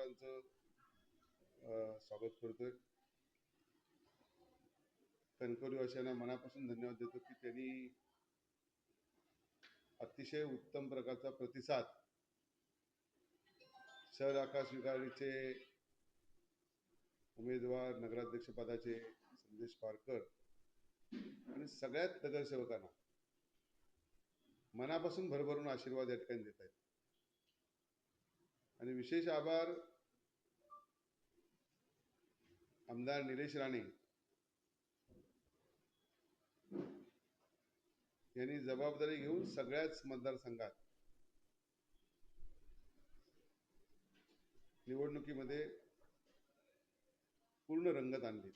मित्रांचं स्वागत करतोय. कणकवली वाशांना मनापासून धन्यवाद देतो की त्यांनी अतिशय उत्तम प्रकारचा प्रतिसाद शहर आकाश विकारीचे उमेदवार नगराध्यक्ष पदाचे संदेश पारकर आणि सगळ्यात नगरसेवकांना मनापासून भरभरून आशीर्वाद या ठिकाणी देत आहेत. आणि विशेष आभार आमदार निलेश राणे यांनी जबाबदारी घेऊन सगळ्याच मतदारसंघात निवडणुकीमध्ये पूर्ण रंगत आणली.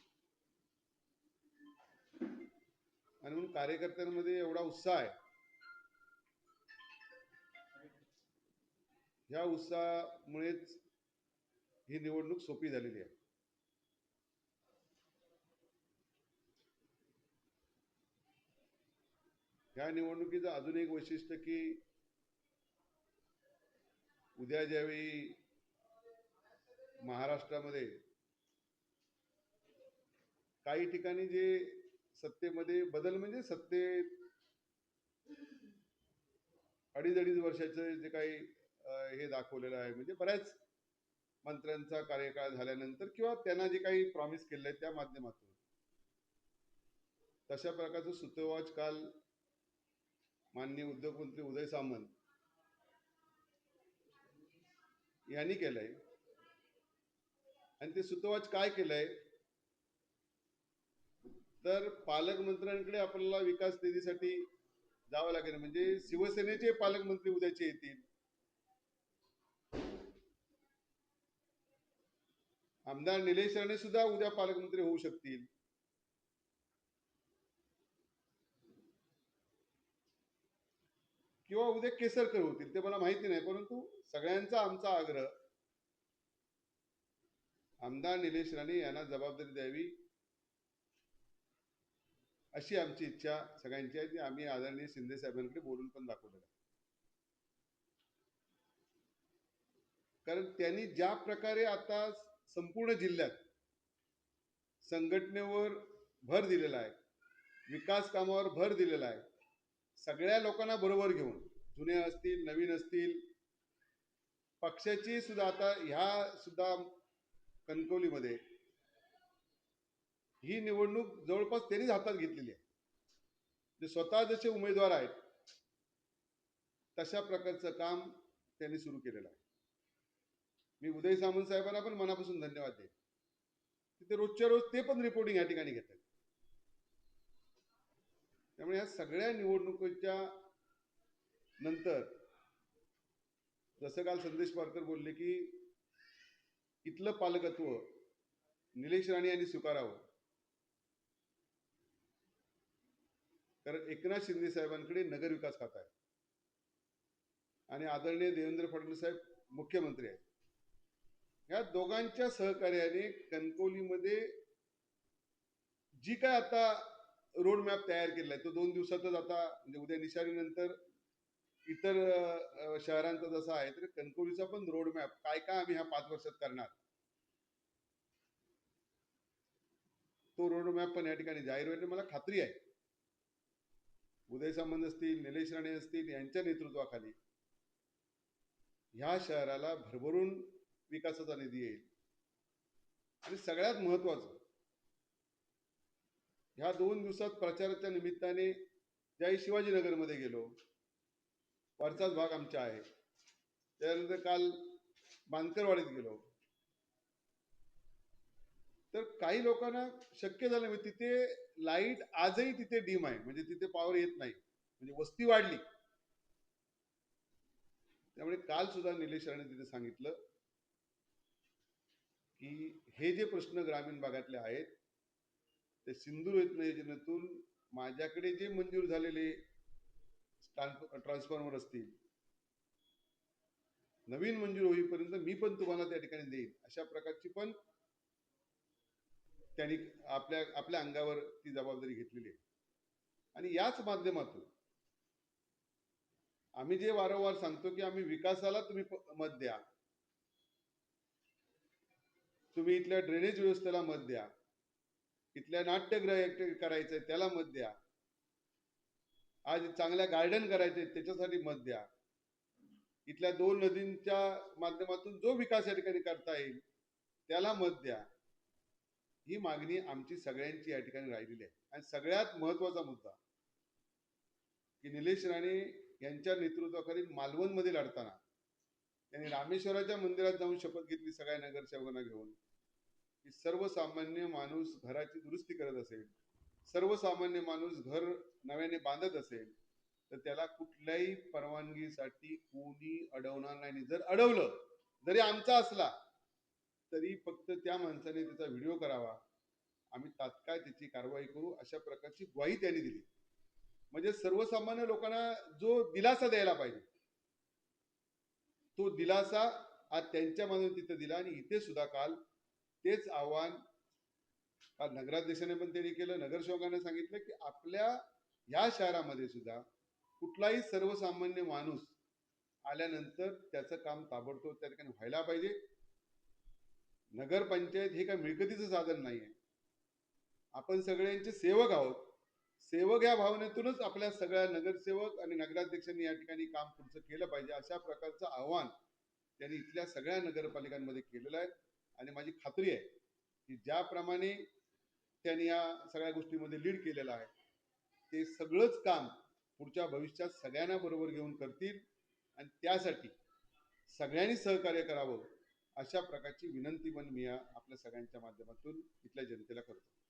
आणि म्हणून कार्यकर्त्यांमध्ये एवढा उत्साह आहे. ह्या उत्साहामुळेच ही निवडणूक सोपी झालेली आहे. ह्या निवडणुकीचं अजून एक वैशिष्ट्य की उद्या ज्यावेळी महाराष्ट्रामध्ये काही ठिकाणी जे सत्तेमध्ये बदल म्हणजे सत्ते अडीच अडीच वर्षाचे जे काही हे दाखवलेलं आहे. म्हणजे बऱ्याच मंत्र्यांचा कार्यकाळ झाल्यानंतर किंवा त्यांना जे काही प्रॉमिस केले त्या माध्यमातून. तशा प्रकारचं सुतोवाच काल माननीय उद्योगमंत्री उदय सामंत यांनी केलंय. आणि ते सुतोवाच काय केलंय? तर पालकमंत्र्यांकडे आपल्याला विकास निधीसाठी जावं लागेल. म्हणजे शिवसेनेचे पालकमंत्री उद्याचे येतील. आमदार निलेश राणे सुद्धा उद्या पालकमंत्री होऊ शकतील. किंवा उद्या केसरकर होतील ते मला माहिती नाही परंतु सगळ्यांचा आमचा आग्रह आमदार निलेश राणे यांना जबाबदारी द्यावी अशी आमची इच्छा सगळ्यांची आहे. ती आम्ही आदरणीय शिंदे साहेबांकडे बोलून पण दाखवलेलं आहे. कारण त्यांनी ज्या प्रकारे आता संपूर्ण जिल्ह्यात संघटनेवर भर दिलेला आहे. विकास कामावर भर दिलेला आहे. सगळ्या लोकांना बरोबर घेऊन जुने असतील नवीन असतील पक्षाची सुद्धा आता ह्या सुद्धा कणकवलीमध्ये ही निवडणूक जवळपास त्यांनीच हातात घेतलेली आहे. जे स्वतः जसे उमेदवार आहेत तशा प्रकारचं काम त्यांनी सुरू केलेलं आहे. मी उदय सामंत साहेबांना पण मनापासून धन्यवाद देईन. तिथे रोजच्या रोज ते पण रिपोर्टिंग या ठिकाणी घेतात. त्यामुळे या सगळ्या निवडणुकीच्या नंतर जसं काल संदेश पारकर बोलले की इथलं पालकत्व निलेश राणे यांनी स्वीकारावं. कारण एकनाथ शिंदे साहेबांकडे नगरविकास खाता आहे आणि आदरणीय देवेंद्र फडणवीस साहेब मुख्यमंत्री आहेत. या दोघांच्या सहकार्याने कणकवलीमध्ये जी काय आता रोड मॅप तयार आहे तो दोन दिवसातच आता म्हणजे उद्या निशाणीनंतर इतर शहरांचा जसा आहे तर कणकवलीचा पण रोड मॅप काय काय आम्ही ह्या पाच वर्षात करणार? तो रोड मॅप पण या ठिकाणी जाहीर होईल मला खात्री आहे. उदय सामंत असतील निलेश राणे असतील यांच्या नेतृत्वाखाली ह्या शहराला भरभरून विकासाचा निधी येईल. आणि सगळ्यात महत्वाचं ह्या दोन दिवसात प्रचाराच्या निमित्ताने ज्याही शिवाजीनगरमध्ये गेलो वरचाच भाग आमचा आहे. त्यानंतर काल बांदकरवाडीत गेलो. तर काही लोकांना शक्य झालं म्हणजे तिथे लाइट आजही तिथे डीम आहे म्हणजे तिथे पॉवर येत नाही म्हणजे वस्ती वाढली. त्यामुळे काल सुद्धा निलेश राणे तिथे सांगितलं की हे जे प्रश्न ग्रामीण भागातले आहेत ते सिंधूर योजनेतून माझ्याकडे जे मंजूर झालेले ट्रान्सफॉर्मर असतील नवीन मंजूर होईपर्यंत मी पण तुम्हाला त्या ठिकाणी देईन. अशा प्रकारची पण त्यांनी आपल्या आपल्या अंगावर ती जबाबदारी घेतलेली आहे. आणि याच माध्यमातून आम्ही जे वारंवार सांगतो की आम्ही विकासाला तुम्ही मत द्या. तुम्ही इथल्या ड्रेनेज व्यवस्थेला मत द्या. इथल्या नाट्यगृह करायचंय त्याला मत द्या. आज चांगल्या गार्डन करायचे त्याच्यासाठी मत द्या. इथल्या दोन नदींच्या माध्यमातून जो विकास या ठिकाणी करता येईल त्याला मत द्या. ही मागणी आमची सगळ्यांची या ठिकाणी राहिलेली आहे. आणि सगळ्यात महत्त्वाचा मुद्दा की निलेश राणे यांच्या नेतृत्वाखाली मालवणमध्ये लढताना त्यांनी रामेश्वराच्या मंदिरात जाऊन शपथ घेतली सगळ्या नगरसेवकांना घेऊन. की सर्वसामान्य माणूस घराची दुरुस्ती करत असेल सर्वसामान्य माणूस घर नव्याने बांधत असेल तर त्याला कुठल्याही परवानगीसाठी कोणी अडवणार नाही. जर अडवलं जरी आमचा असला तरी फक्त त्या माणसाने त्याचा व्हिडिओ करावा. आम्ही तात्काळ त्याची कारवाई करू अशा प्रकारची ग्वाही त्यांनी दिली. म्हणजे सर्वसामान्य लोकांना जो दिलासा द्यायला पाहिजे तो दिलासा आज त्यांच्या मधून तिथं दिला आणि इथे सुद्धा काल तेच आव्हान काल नगराध्यक्षाने पण त्यांनी केलं नगरसेवकांना सांगितलं की आपल्या या शहरामध्ये सुद्धा कुठलाही सर्वसामान्य माणूस आल्यानंतर त्याचं काम ताबडतोब त्या ठिकाणी व्हायला पाहिजे. नगरपंचायत हे काय मिळकतीचं साधन नाही आहे आपण सगळ्यांचे सेवक आहोत. सेवक या भावनेतूनच आपल्या सगळ्या नगरसेवक आणि नगराध्यक्षांनी या ठिकाणी काम पुढचं केलं पाहिजे अशा प्रकारचं आव्हान त्यांनी इथल्या सगळ्या नगरपालिकांमध्ये केलेलं आहे. आणि माझी खात्री आहे की ज्याप्रमाणे त्यांनी या सगळ्या गोष्टीमध्ये लीड केलेलं आहे ते सगळंच काम पुढच्या भविष्यात सगळ्यांना बरोबर घेऊन करतील आणि त्यासाठी सगळ्यांनी सहकार्य करावं अशा प्रकारची विनंती पण मी आपल्या सगळ्यांच्या माध्यमातून इथल्या जनतेला करतो.